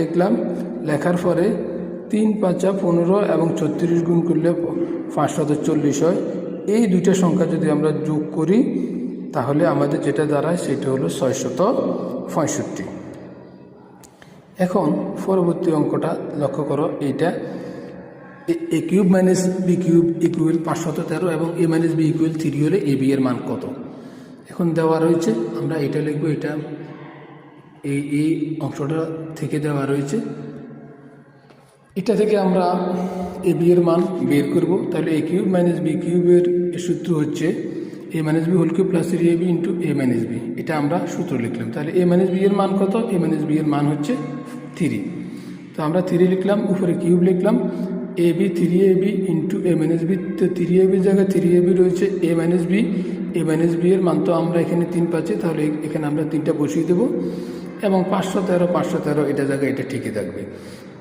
লিখলাম, লেখার পরে তিন, পাঁচা পনেরো এবং ছত্রিশ গুণ করলে পাঁচশত চল্লিশ হয়। এই দুইটা সংখ্যা যদি আমরা যোগ করি, তাহলে আমাদের যেটা দাঁড়ায় সেটা হলো ছয়শত পঁয়ষট্টি। এখন পরবর্তী অঙ্কটা লক্ষ্য করো, এইটা A cube minus B cube equal পাঁচশত তেরো এবং A minus B equal three হলে এ বি এর মান কত? এখন দেওয়া রয়েছে, আমরা এটা লিখব, এটা এই এই অংশটা থেকে দেওয়া রয়েছে। এটা থেকে আমরা এ বি এর মান বের করব। তাহলে এ কিউব মাইনাস বি কিউবের সূত্র হচ্ছে A minus B whole cube plus three A B into A minus B এটা আমরা সূত্র লিখলাম। তাহলে এ মাইনাস বি এর মান কত? এ মাইনাস বি এর মান হচ্ছে থ্রি। তো আমরা থ্রি লিখলাম, উপরে কিউব লিখলাম। A B three A B into A minus B তো থ্রি এ বির জায়গায় থ্রি এ বি রয়েছে A minus B A minus B এর মান তো আমরা এখানে তিন পাচ্ছি। তাহলে এখানে আমরা তিনটা বসিয়ে দেবো। এবং পাঁচশো তেরো পাঁচশো তেরো, এটা জায়গায় এটা ঠিকই থাকবে।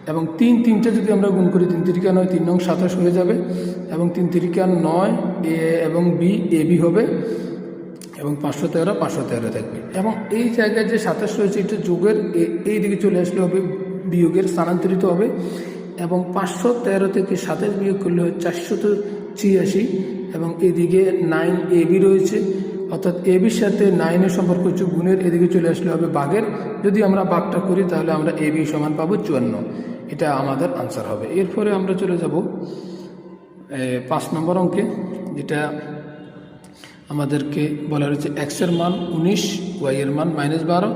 এবং তিন তিনটা যদি আমরা গুণ করি, তিন তিরিকা নয়, তিন নং সাতাশ হয়ে যাবে। এবং তিন তিরিকা নয়, এ এবং বি, এ বি হবে। এবং পাঁচশো তেরো পাঁচশো তেরো থাকবে। এবং এই জায়গায় যে সাতাশ রয়েছে, এটা যোগের এই দিকে চলে আসলে হবে, বিয়োগের স্থানান্তরিত হবে। এবং পাঁচশো তেরো থেকে সাতাশ বিয়োগ করলে হয় চারশত ছিয়াশি। এবং এদিকে নাইন এ বি রয়েছে। অর্থাৎ এ বির সাথে নাইনের সম্পর্ক হচ্ছে গুণের, এদিকে চলে আসলে হবে বাঘের। যদি আমরা বাঘটা করি, তাহলে আমরা এ বি সমান পাবো চুয়ান্ন। এটা আমাদের আনসার হবে। এরপরে আমরা চলে যাব পাঁচ নম্বর অঙ্কে, যেটা আমাদেরকে বলা রয়েছে এক্সের মান উনিশ ওয়াই এর মান মাইনাস বারো।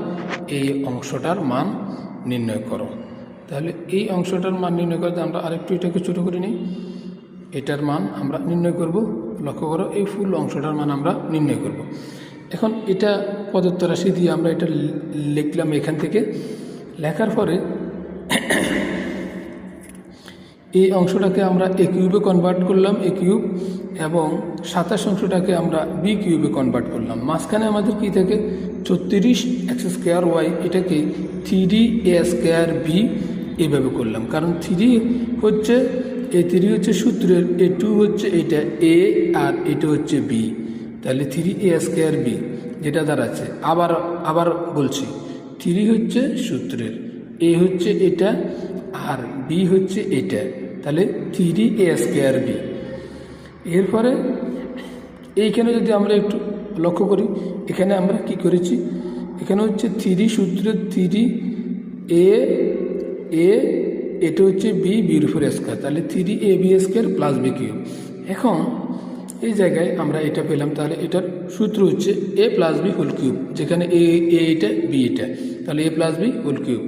এই অংশটার মান নির্ণয় করো। তাহলে এই অংশটার মান নির্ণয় করতে আমরা আরেকটু এটাকে ছোটো করে নিই। এটার মান আমরা নির্ণয় করব লক্ষ্য করো, এই ফুল অংশটার মান আমরা নির্ণয় করব। এখন এটা প্রদত্ত রাশি দিয়ে আমরা এটা লিখলাম এখান থেকে। লেখার পরে এই অংশটাকে আমরা এ কিউবে কনভার্ট করলাম, এ কিউব, এবং সাতাশ অংশটাকে আমরা বি কিউবে কনভার্ট করলাম। মাঝখানে আমাদের কি থাকে? ছত্রিশ এক্স স্কোয়ার ওয়াই, এটাকে three D A square B এভাবে করলাম। কারণ থ্রি হচ্ছে এ থ্রি হচ্ছে সূত্রের, এ টু হচ্ছে এটা এ আর এটা হচ্ছে বি তাহলে থ্রি এ স্কোয়ার বি যেটা দাঁড়াচ্ছে। আবার আবার বলছি থ্রি হচ্ছে সূত্রের এ হচ্ছে এটা আর বি হচ্ছে এটা। তাহলে থ্রি এ স্কোয়ার বি এরপরে, এইখানে যদি আমরা একটু লক্ষ্য করি, এখানে আমরা কি করেছি? এখানে হচ্ছে থ্রি সূত্রের থ্রি এ এ এটা হচ্ছে বি বির স্কোয়ার তাহলে three A B square plus B cube এখন এই জায়গায় আমরা এটা পেলাম, তাহলে এটার সূত্র হচ্ছে A plus B whole cube যেখানে এ এটা বি এটা। তাহলে A plus B whole cube